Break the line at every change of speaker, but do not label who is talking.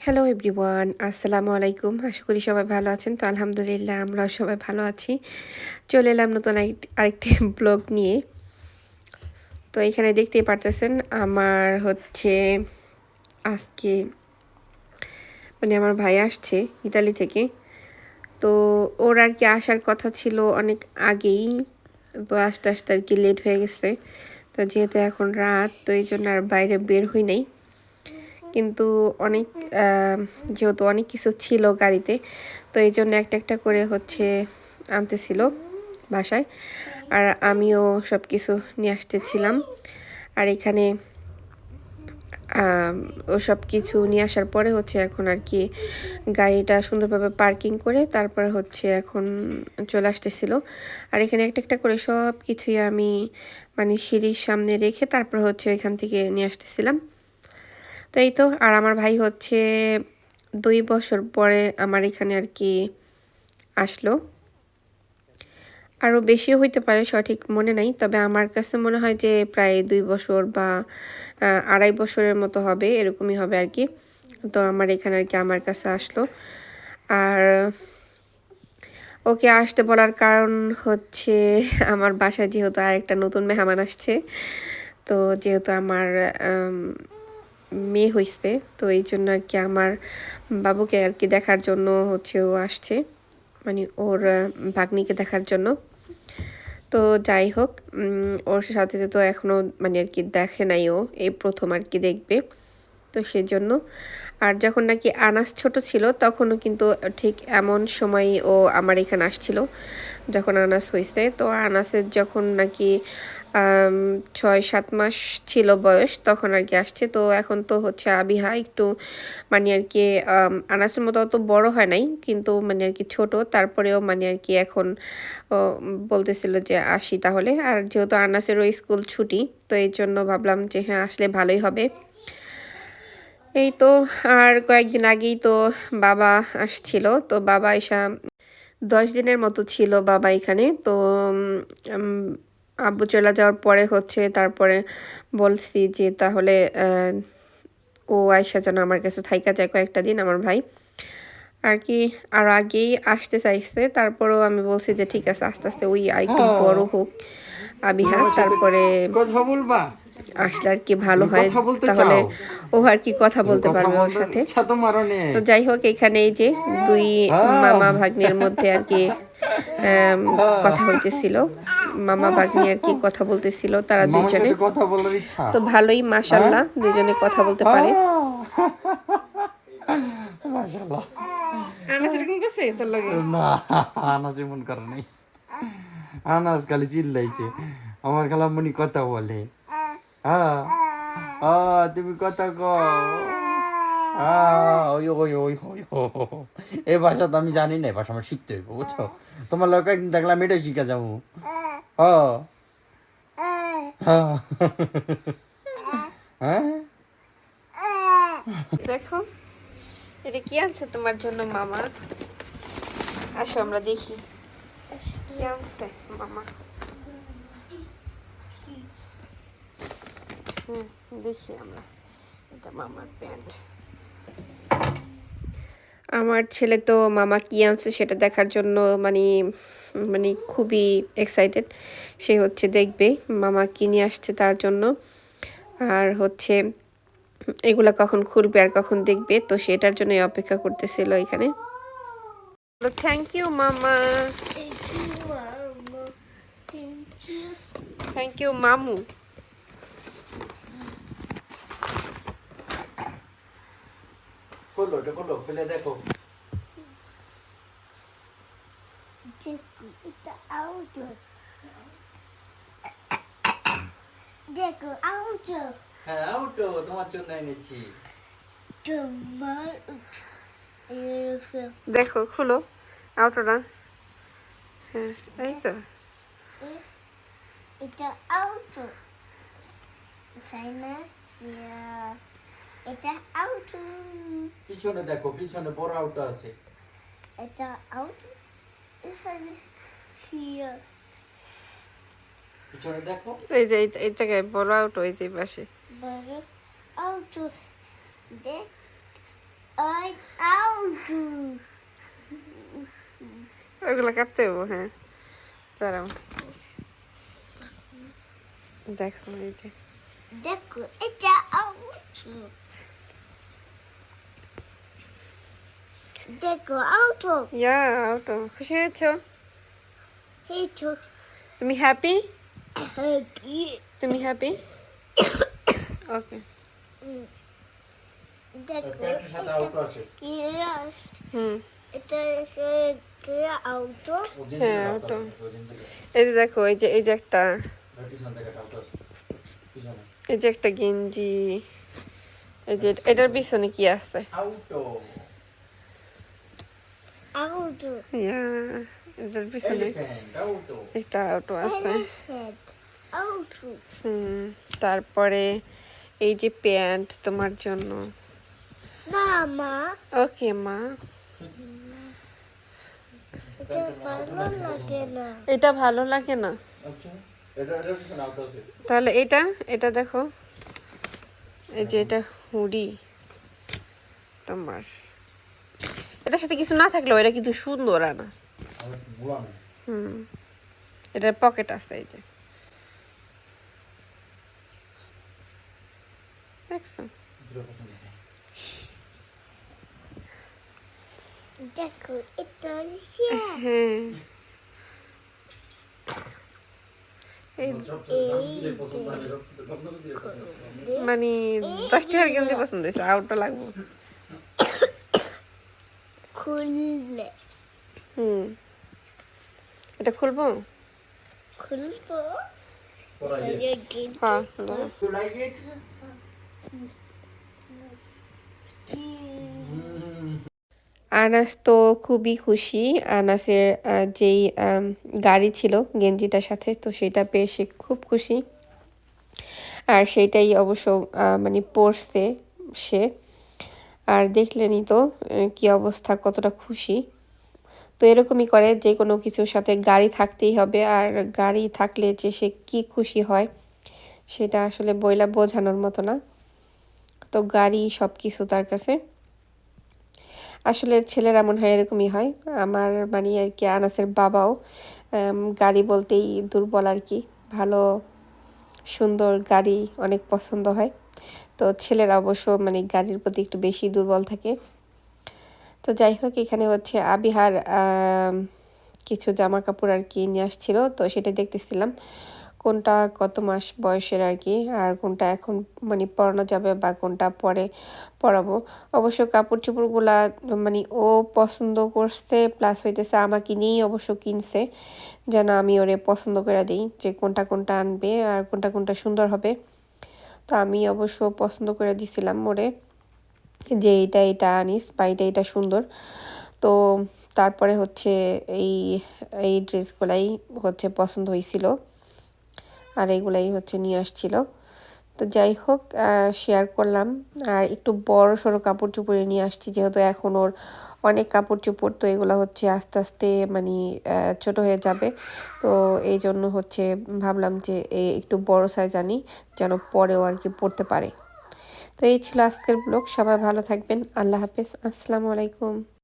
Hello everyone আসসালামু আলাইকুম আশা করি সবাই ভালো আছেন। তো আলহামদুলিল্লাহ, আমরাও সবাই ভালো আছি। চলে এলাম নতুন আরেক- আরেকটি ব্লগ নিয়ে। তো এখানে দেখতেই পারতেছেন, আমার হচ্ছে আজকে মানে আমার ভাই আসছে ইতালি থেকে। তো ওর আর কি আসার কথা ছিল অনেক আগেই। তো আস্তে আস্তে আর কি লেট হয়ে গেছে। তো যেহেতু এখন রাত, তো এই জন্য আর বাইরে বের হই নাই। কিন্তু অনেক যেহেতু অনেক কিছু ছিল গাড়িতে, তো এই জন্য একটা একটা করে হচ্ছে আনতেছিল বাসায়। আর আমিও সব কিছু নিয়ে আসতেছিলাম। আর এখানে ও সব কিছু নিয়ে আসার পরে হচ্ছে এখন আর কি গাড়িটা সুন্দরভাবে পার্কিং করে তারপরে হচ্ছে এখন চলে আসতেছিল। আর এখানে একটা একটা করে সব কিছুই আমি মানে সিঁড়ির সামনে রেখে তারপর হচ্ছে ওইখান থেকে নিয়ে আসতেছিলাম। তো এই তো? আর আমার ভাই হচ্ছে দুই বছর পরে আমার এখানে আর কি আসলো। আরও বেশিও হইতে পারে সঠিক মনে নাই তবে আমার কাছে মনে হয় যে প্রায় দুই বছর বা আড়াই বছরের মতো হবে এরকমই হবে আর কি। তো আমার এখানে আর কি আমার কাছে আসলো। আর ওকে আসতে বলার কারণ হচ্ছে আমার বাসায় যেহেতু আরেকটা নতুন মেহমান আসছে তো যেহেতু আমার আম, মেয়ে হয়েছে তো এই জন্য আর কি আমার বাবুকে আর কি দেখার জন্য হচ্ছে ও আসছে মানে ওর ভাগ্নিকে দেখার জন্য। তো যাই হোক ওর সাথে তো এখনও মানে আর কি দেখে নাই ও, এই প্রথম আর কি দেখবে। তো সেজন্য। আর যখন নাকি আনাস ছোট ছিল, তখনও কিন্তু ঠিক এমন সময় ও আমার এখানে আসছিল, যখন আনাস হয়েছে তো আনাসের যখন নাকি ছয়, সাত মাস ছিল বয়স, তখন আর কি আসছে। তো এখন তো হচ্ছে আবিহা, একটু মানে আর কি আনাসের মতো অত বড় হয় নাই, কিন্তু মানে আর কি ছোট। তারপরেও মানে আর কি এখন বলতেছিল যে আসি তাহলে। আর যেহেতু আনাসেরও স্কুল ছুটি, তো এই জন্য ভাবলাম যে হ্যাঁ আসলে ভালোই হবে। এই তো আর কয়েকদিন আগেই তো বাবা আসছিল তো বাবা এসা দশ দিনের মতো ছিল বাবা এখানে তো আব্বু চলে যাওয়ার পরে হচ্ছে তারপরে বলছি যে তাহলে ও আয়সা যেন আমার কাছে থাইকা যায় কয়েকটা দিন আমার ভাই। আর কি আর আগেই আসতে চাইছে তারপরেও আমি বলছি যে ঠিক আছে আস্তে আস্তে ওই আর একটু বড় হোক আবিহা তারপরে
কথা বলবা।
আসলে আর কি ভালো হয় তাহলে ও আর কি কথা বলতে পারবে ওর সাথে। তো যাই হোক এখানে এই যে দুই
হ্যাঁ।
মামা ভাগ্নের মধ্যে আর কি কথা হইতেছিল মামা ভাগ্নি আর কি কথা বলতেছিল তারা
মামার
দুইজনে
সাথে কথা বলার ইচ্ছা।
তো ভালোই মাশাল্লাহ
হ্যাঁ?
দুজনে কথা বলতে পারে।
মাশাআল্লাহ।
আনাস এরকম করছে তোর লগে?
না আনাজ এমন করে নাই। আনাজ খালি চিল্লাইছে। আমার খালামণি কথা বলে। হ্যাঁ আহ, তুমি কথা কও আহ, ওই ওই ওই ওই। এই ভাষা তো আমি জানি না এই ভাষা আমার শিখতে হইব বুঝছ? তোমার লোক একদিন দেখলাম এটাই শিখা যাব। হ্যাঁ। হ্যাঁ। হ্যাঁ।
দেখো এটা কি আনছে তোমার জন্য মামা? আসো আমরা দেখি। কি আনছে মামা? হুম দেখি আমরা। এটা মামার প্যান্ট। আমার ছেলে তো মামা কি আনছে সেটা দেখার জন্য মানে মানে খুবই এক্সাইটেড সে হচ্ছে দেখবে মামা কি নিয়ে আসছে তার জন্য। আর হচ্ছে এগুলা কখন খুলবে আর কখন দেখবে তো সেটার জন্য অপেক্ষা করতেছিল এখানে। থ্যাংক ইউ মামা. থ্যাংক ইউ মামু।
খোলো এটা খোলো ফেলে দেখো.
Deco, auto.
হ্যাঁ ওটো তোমার জন্য এনেছি
Tomar.
দেখো খুলো আউটোটা হ্যাঁ এই তো
It's an auto. Seine, yeah. It's an auto.
পিছনে দেখো পিছনে বড় আউটো আছে
It's an auto. It's eine hier.
পিছনে দেখো
এই যে এই- এই জায়গায় বড় আউটো এই যে এই পাশে
Warte. Auto. De I out.
ওগুলো কাটতে হব হ্যাঁ দাঁড়াও দেখো এই যে
দেখো এটা out. দেখো out.
ইয়া তো খুশি হয়েছো
হেটো
তুমি হ্যাপি
হ্যাপি
তুমি হ্যাপি ওকে। এই যে দেখো এই যে এই যে একটা। এই যে একটা গেঞ্জি। এই যে এটার পিছনে কি আছে? ইয়া এটার পিছনে. একটা অটো আছে হুম তারপরে এই যে প্যান্ট তোমার জন্য। ওকে মা।
এটা ভালো লাগে না।
এটা ভালো লাগে না।
আচ্ছা।
তাহলে এটা এটা দেখো। এই যে এটা হুডি তোমার। এটার সাথে কিছু না থাকলেও এটা কিন্তু সুন্দর আনাস। হুম। এটার পকেট আছে এই যে। দেখছ?
দেখো এটা
হ্যাঁ।
হয় হয়।
মানে দশ টাকার গেঞ্জি পছন্দ হয়েছে আউটটা লাগবো।
খুললে।
হুম। এটা খুলবো?
খুলবো?
হ্যাঁ? আনাস তো খুবই খুশি। আনাসের যেই গাড়ি ছিল গেঞ্জিটার সাথে তো সেটা পেয়ে সে খুব খুশি। আর সেটাই অবশ্য মানে পরছে সে। আর দেখলেনই তো কি অবস্থা, কতটা খুশি। তো এরকমই করে, যে কোনো কিছুর সাথে গাড়ি থাকতেই হবে, আর গাড়ি থাকলে যে সে কি খুশি হয়, সেটা আসলে বইলা বোঝানোর মতো না। তো গাড়ি সব কিছু তার কাছে। আসলে ছেলেরা মনে হয় এরকমই হয়। আমার মানে আর কি আনাসের বাবাও গাড়ি বলতেই দুর্বল আর কি। ভালো, সুন্দর গাড়ি অনেক পছন্দ হয়। তো ছেলেরা অবশ্য মানে গাড়ির প্রতি একটু বেশি দুর্বল থাকে। তো যাই হোক, এখানে হচ্ছে আবিহার কিছু জামা কাপড় আর কি নিয়ে আসছিল। তো সেটা দেখতেছিলাম, কোনটা কত মাস বয়সের আর কি, আর কোনটা এখন মানে পরানো যাবে বা কোনটা পরে পরাবো। অবশ্য কাপড় চোপড়গুলা মানে ও পছন্দ করছে প্লাস হইতেছে আমাকে নিয়েই অবশ্য কিনছে, যেন আমি ওরে পছন্দ করে দিই যে কোনটা কোনটা আনবে আর কোনটা কোনটা সুন্দর হবে। তো আমি অবশ্য পছন্দ করে দিছিলাম মোড়ে যে এইটা এটা আনিস বা এটা এটা সুন্দর। তো তারপরে হচ্ছে এই এই ড্রেসগুলাই হচ্ছে পছন্দ হয়েছিল আর এগুলাই হচ্ছে নিয়ে আসছিল। তো যাই হোক শেয়ার করলাম। আর একটু বড় সড়ো কাপড় চোপড়ে নিয়ে আসছি, যেহেতু এখন ওর অনেক কাপড় চোপড় তো এগুলো হচ্ছে আস্তে আস্তে মানে ছোট হয়ে যাবে। তো এই জন্য হচ্ছে ভাবলাম যে একটু বড় সাইজ আনি, যেন পরেও আর কি পরতে পারে। তো এই ছিল আজকের ব্লগ সবাই ভালো থাকবেন, আল্লাহ হাফেজ, আসসালামু আলাইকুম।